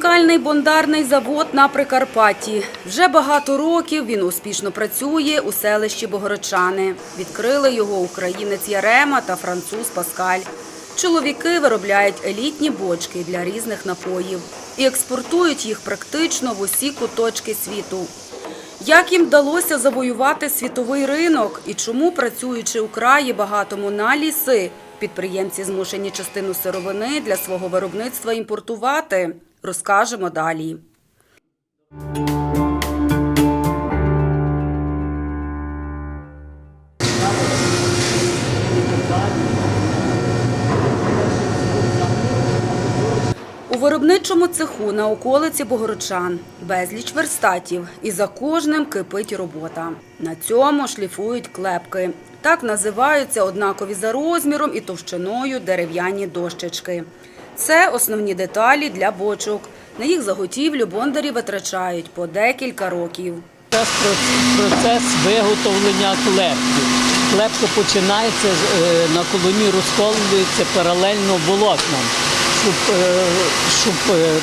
Унікальний бондарний завод на Прикарпатті. Вже багато років він успішно працює у селищі Богородчани. Відкрили його українець Ярема та француз Паскаль. Чоловіки виробляють елітні бочки для різних напоїв і експортують їх практично в усі куточки світу. Як їм вдалося завоювати світовий ринок і чому, працюючи у краї багатому на ліси, підприємці змушені частину сировини для свого виробництва імпортувати, розкажемо далі. У виробничому цеху на околиці Богородчан безліч верстатів, і за кожним кипить робота. На цьому шліфують клепки. Так називаються однакові за розміром і товщиною дерев'яні дощечки. Це основні деталі для бочок. На їх заготівлю бондарі витрачають по декілька років. Зараз процес виготовлення клепки. Клепка починається е, на колоні, розколюється паралельно волокнам. Щоб, е, щоб е,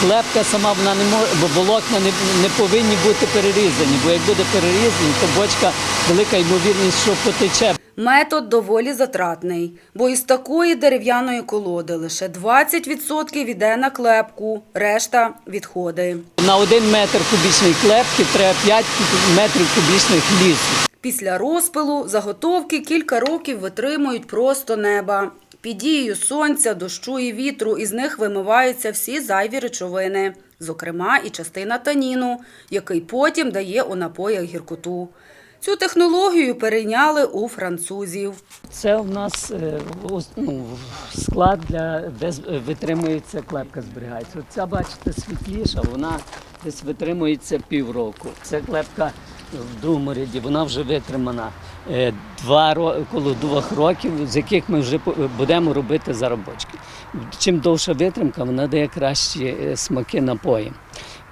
клепка сама вона не може, бо волокна не, не повинні бути перерізані, бо як буде перерізані, то бочка велика ймовірність, що потече. Метод доволі затратний, бо із такої дерев'яної колоди лише 20% йде на клепку, решта – відходи. На один метр кубічної клепки треба 5 метрів кубічних лісу. Після розпилу заготовки кілька років витримують просто неба. Під дією сонця, дощу і вітру із них вимиваються всі зайві речовини, зокрема і частина таніну, який потім дає у напоях гіркоту. Цю технологію перейняли у французів. Це у нас е, ну, склад, для, де е, витримується клепка, зберігається. Ця, бачите, світліша, вона десь витримується півроку. Це клепка в другому ряді, вона вже витримана е, два, коло двох років, з яких ми вже будемо робити заробочки. Чим довша витримка, вона дає кращі смаки напої.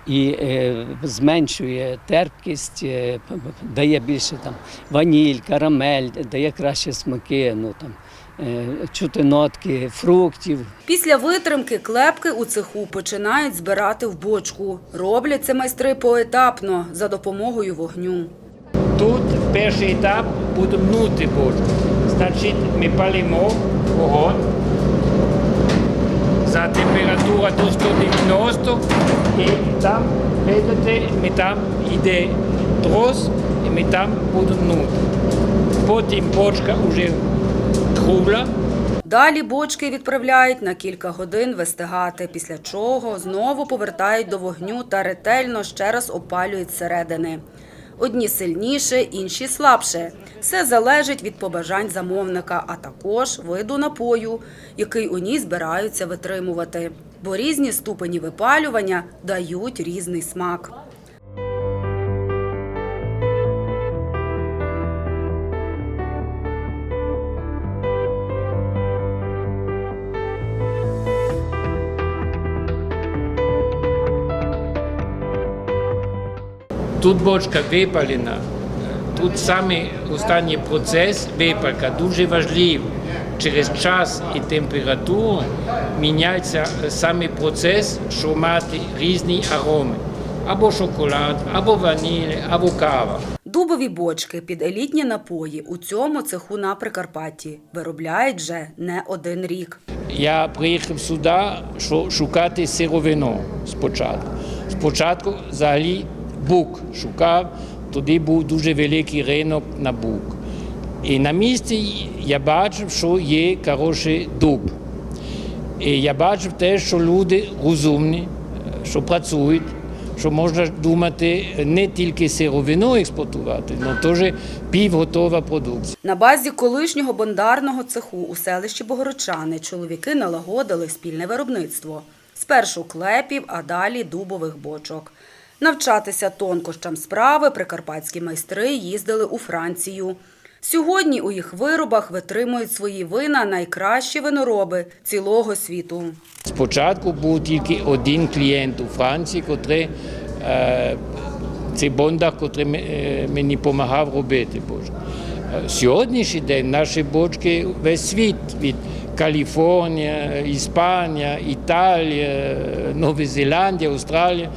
І е, зменшує терпкість, е, дає більше там ваніль, карамель, дає кращі смаки, ну там е, чути нотки фруктів. Після витримки клепки у цеху починають збирати в бочку. Роблять це майстри поетапно за допомогою вогню. Тут перший етап буде мнути бочку. Значить, ми палимо вогонь і там, видите, ми там йде трос і ми там будемо. Потім бочка вже кругла, Далі бочки відправляють на кілька годин вистигати, після чого знову повертають до вогню та ретельно ще раз опалюють зсередини. Одні сильніше, інші слабше. Все залежить від побажань замовника, а також виду напою, який у ній збираються витримувати. Бо різні ступені випалювання дають різний смак. Тут бочка випалена. Тут саме останній процес випалка дуже важливий. Через час і температуру міняється саме процес, що мати різні ароми. Або шоколад, або ваніль, або кава. Дубові бочки під елітні напої у цьому цеху на Прикарпатті виробляють вже не один рік. Я приїхав сюди, щоб шукати сировину спочатку. Спочатку взагалі бук шукав, тоді був дуже великий ринок на бук. І на місці я бачив, що є хороший дуб. І я бачив те, що люди розумні, що працюють, що можна думати не тільки сировину експортувати, але теж півготова продукція. На базі колишнього бондарного цеху у селищі Богородчани чоловіки налагодили спільне виробництво. Спершу клепів, а далі дубових бочок. Навчатися тонкощам справи прикарпатські майстри їздили у Францію. Сьогодні у їх виробах витримують свої вина найкращі винороби цілого світу. Спочатку був тільки один клієнт у Франції, котрий е, цей бондар, котрий е, мені допомагав робити. Боже. Е, Сьогоднішній день наші бочки весь світ від Каліфорнія, Іспанія, Італія, Нова Зеландія, Австралія.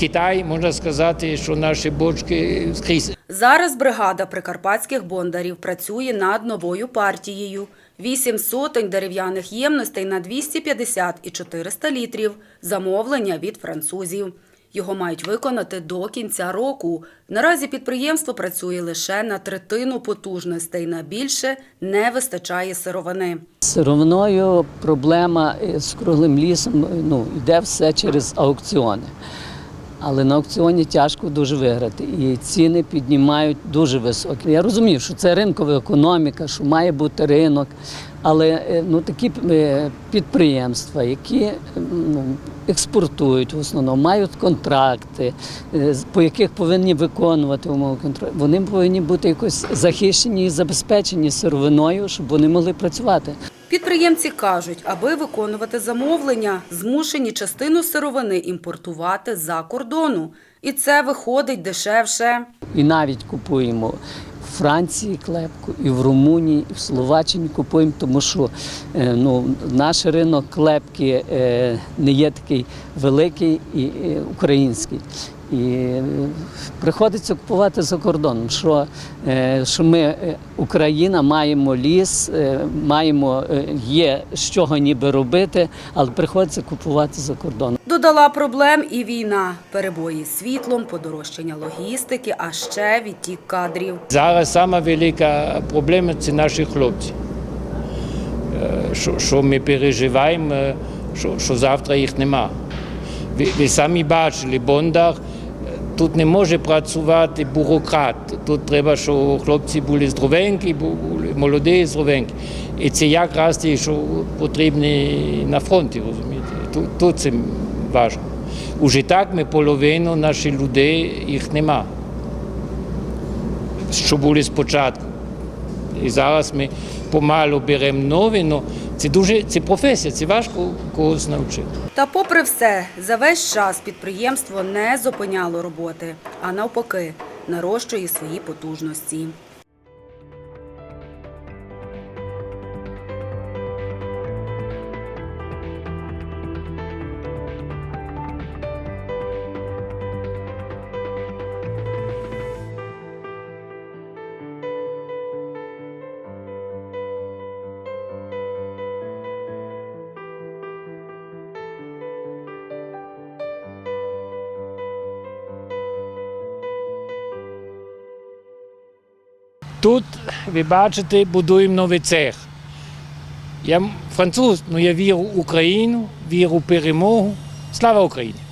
Китай, можна сказати, що наші бочки скрізь. Зараз бригада прикарпатських бондарів працює над новою партією. Вісім сотень дерев'яних ємностей на 250 і 400 літрів. Замовлення від французів. Його мають виконати до кінця року. Наразі підприємство працює лише на третину потужностей. На більше не вистачає сировини. Сировиною проблема е, з круглим лісом е, ну, йде все через аукціони. Але на аукціоні тяжко дуже виграти. І ціни піднімають дуже високі. Я розумію, що це ринкова економіка, що має бути ринок. Але е, ну, такі підприємства, які ну, експортують в основному, мають контракти, е, по яких повинні виконувати умови контракту, вони повинні бути якось захищені і забезпечені сировиною, щоб вони могли працювати. Підприємці кажуть, аби виконувати замовлення, змушені частину сировини імпортувати з-за кордону. І це виходить дешевше. І навіть купуємо в Франції клепку, і в Румунії, і в Словаччині купуємо, тому що е, ну, наш ринок клепки е, не є такий великий і український. І е, приходиться купувати за кордоном. Що, що ми, Україна, маємо ліс, маємо, є з чого ніби робити, але приходиться купувати за кордоном. Додала проблем і війна, перебої з світлом, подорожчання логістики, а ще відтік кадрів. Зараз сама проблема це наші хлопці. Е, Що, що ми переживаємо, е, що, що завтра їх нема. Ви, ви самі бачили, Бондар, е, тут не може працювати бюрократ. Тут треба, щоб хлопці були здоровенькі, бу- були молоді, здоровенькі. І це якраз ті, що потрібні на фронті, розумієте. Тут, тут це важливо. Уже так ми половину наших людей їх нема що були спочатку. І зараз ми помалу беремо нові, але це дуже це професія, це важко когось навчити. Та попри все, за весь час підприємство не зупиняло роботи, а навпаки, нарощує свої потужності. Тут, ви бачите, будуємо новий цех. Я француз, але я вірю в Україну, вірю в перемогу. Слава Україні!